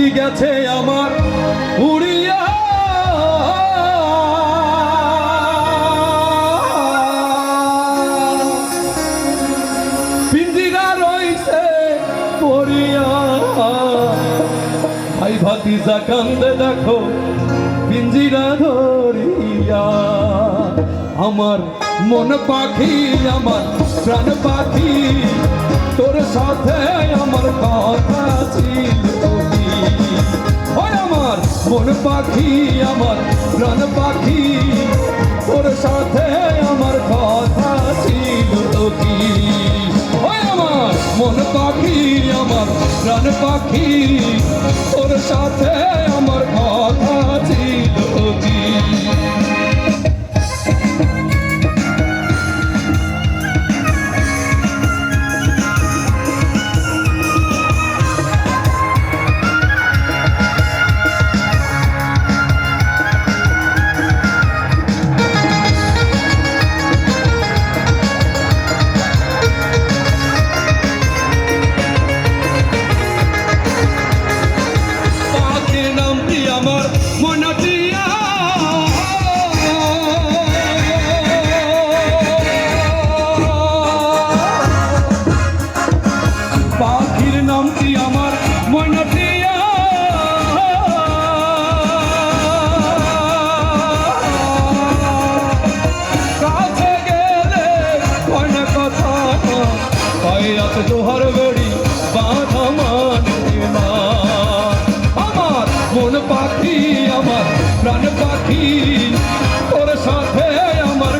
পাখি গেছে আমার, উড়িয়া। পিঞ্জিরা রইছে পড়িয়া। ভাই ভাতিজা কান্দে দেখো পিঞ্জিরা ধরিয়া। আমার মন পাখি, আমার প্রাণ পাখি, তোর সাথে আমার কথা ছিল। মন পাখি আমার প্রাণ পাখি? ওর সাথে আমার কথা ছিল তো কি? আমার মন পাখি, আমার প্রাণ পাখি। ওর সাথে আমার কথা তোহার বেড়ি বাঁধা মানে আমার মন পাখি আমার প্রাণ পাখি তোর সাথে আমার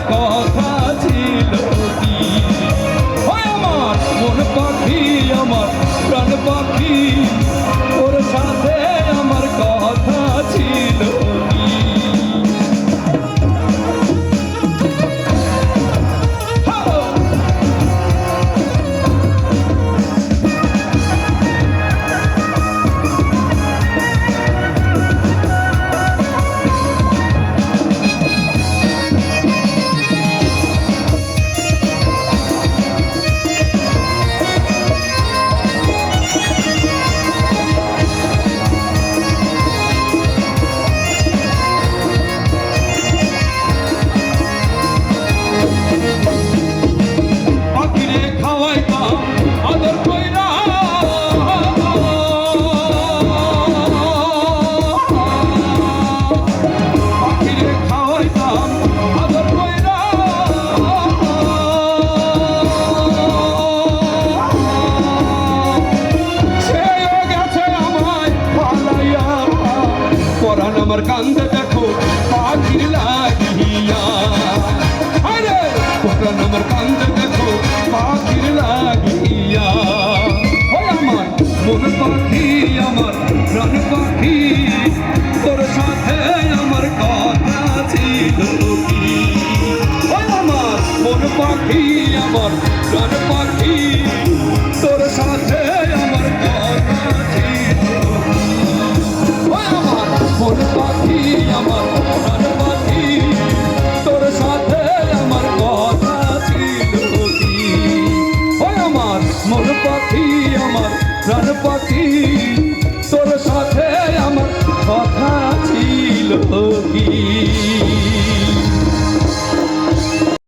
আমার কান্দে দেখো, পাখির লাগিয়া। আরে! পরাণ আমার কান্দে দেখো, পাখির লাগিয়া। ওই আমার, মন পাখি আমার, প্রাণ পাখি। তোর সাথে আমার কথা ছিল কি? ওই আমার, মন পাখি আমার, প্রাণ পাখি। তোর সাথে আমার কথা ছিল